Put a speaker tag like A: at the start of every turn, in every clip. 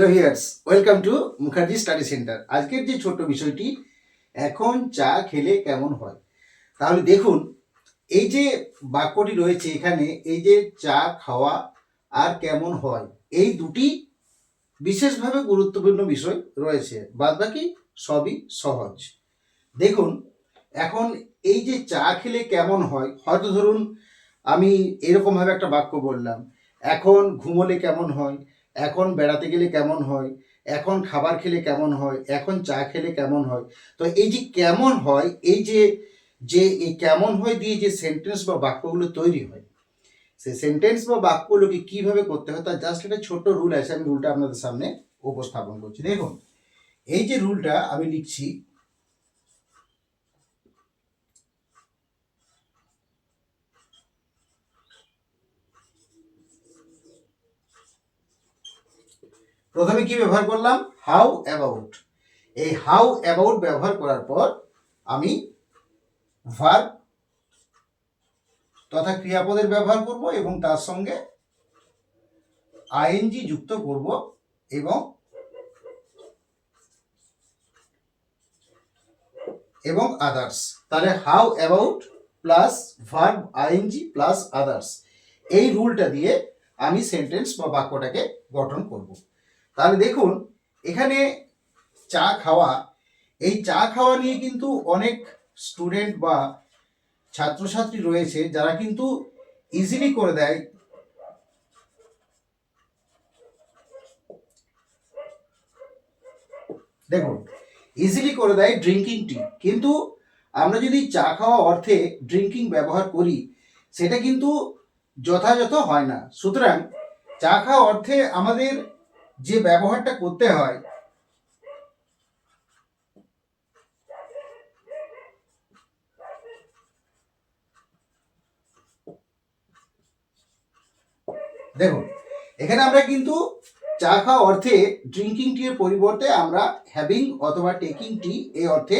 A: Hello here's welcome to Mukherjee study centre আজকের যে ছোট্ট বিষয়টি, এখন চা খেলে কেমন হয়? তাহলে দেখুন, এই যে বাক্যটি রয়েছে এখানে, এই যে চা খাওয়া আর কেমন হয়, এই দুটি বিশেষভাবে গুরুত্বপূর্ণ বিষয় রয়েছে বাদ বাকি সবই সহজ। দেখুন, এখন এই যে চা খেলে কেমন হয়, হয়তো ধরুন আমি এরকমভাবে একটা বাক্য বললাম, এখন ঘুমোলে কেমন হয় এখন বেড়াতে গেলে কেমন হয়? এখন খাবার খেলে কেমন হয়? এখন চা খেলে কেমন হয়? তো এই যে কেমন হয়, এই যে যে, এই কেমন হয় দিয়ে যে সেন্টেন্স বা বাক্যগুলো তৈরি হয়, সেই সেন্টেন্স বা বাক্যগুলোকে কীভাবে করতে হয়, তার জাস্ট একটা ছোট্ট রুল আছে, আমি রুলটা আপনাদের সামনে উপস্থাপন করছি। দেখুন, এই যে রুলটা আমি লিখছি প্রথমে কি ব্যবহার করলাম? হাউ অ্যাবাউট এই হাউ অ্যাবাউট ব্যবহার করার পর আমি ভার্ব তথা ক্রিয়াপদের ব্যবহার করব এবং তার সঙ্গে আইএনজি যুক্ত করব এবং এবং আদার্স তাহলে how about plus verb ING plus others এই রুলটা দিয়ে আমি সেন্টেন্স বা বাক্যটাকে গঠন করব। তাহলে দেখুন, এখানে চা খাওয়া, এই চা খাওয়া নিয়ে কিন্তু অনেক স্টুডেন্ট বা ছাত্রছাত্রী রয়েছে যারা কিন্তু ইজিলি করে দেয়। দেখুন ইজিলি করে দেয় ড্রিঙ্কিং টি কিন্তু আমরা যদি চা খাওয়া অর্থে ড্রিঙ্কিং ব্যবহার করি, সেটা কিন্তু যথাযথ হয় না। সুতরাং চা খাওয়া অর্থে আমাদের যে ব্যবহারটা করতে হয়, দেখুন, এখানে আমরা কিন্তু চা খাওয়া অর্থে ড্রিঙ্কিং টি এর পরিবর্তে আমরা হ্যাভিং অথবা টেকিং টি এই অর্থে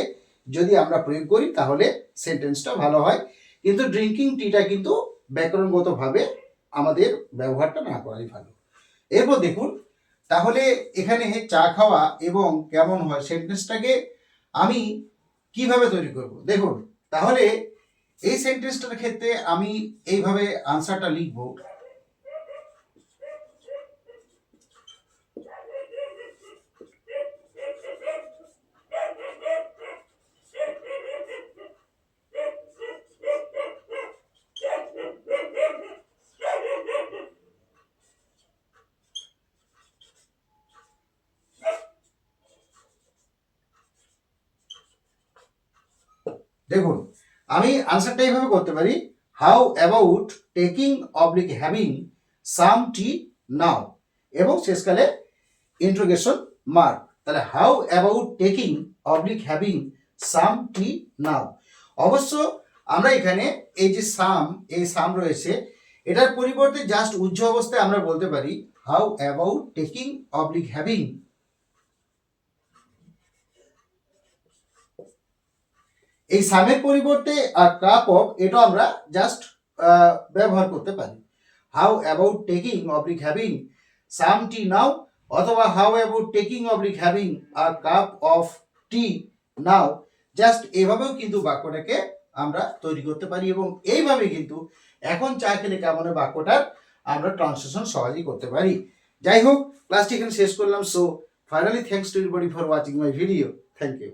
A: যদি আমরা প্রয়োগ করি, তাহলে সেন্টেন্সটা ভালো হয়। কিন্তু ড্রিঙ্কিং টিটা কিন্তু ব্যাকরণগতভাবে আমাদের ব্যবহারটা না করাই ভালো। এরপর দেখুন তাহলে এখানে চা খাওয়া এবং কেমন হয় সেন্টেন্সটাকে আমি কীভাবে তৈরি করব? দেখুন, তাহলে এই সেন্টেন্সটার ক্ষেত্রে আমি এইভাবে আনসারটা লিখব। দেখুন, আমি আনসারটা এইভাবে করতে পারি how about taking oblique having some tea now এবং শেষকালে ইন্ট্রোগেশন মার্ক তাহলে how about taking oblique having some tea now অবশ্য আমরা এখানে এই যে সাম এই সাম রয়েছে, এটার পরিবর্তে জাস্ট উজ্জ অবস্থায় আমরা বলতে পারি how about taking oblique having এই সামের পরিবর্তে কাপ অফ এটা আমরা জাস্ট ব্যবহার করতে পারি। How about taking oblique having some tea now অথবা how about taking oblique having a cup of tea now just এভাবেও কিন্তু বাক্যটাকে আমরা তৈরি করতে পারি এবং এইভাবে কিন্তু এখন চা খেলে কেমন বাক্যটার আমরা ট্রান্সলেশন সহজেই করতে পারি। যাই হোক ক্লাসটি এখানে শেষ করলাম so finally thanks to everybody for watching my video thank you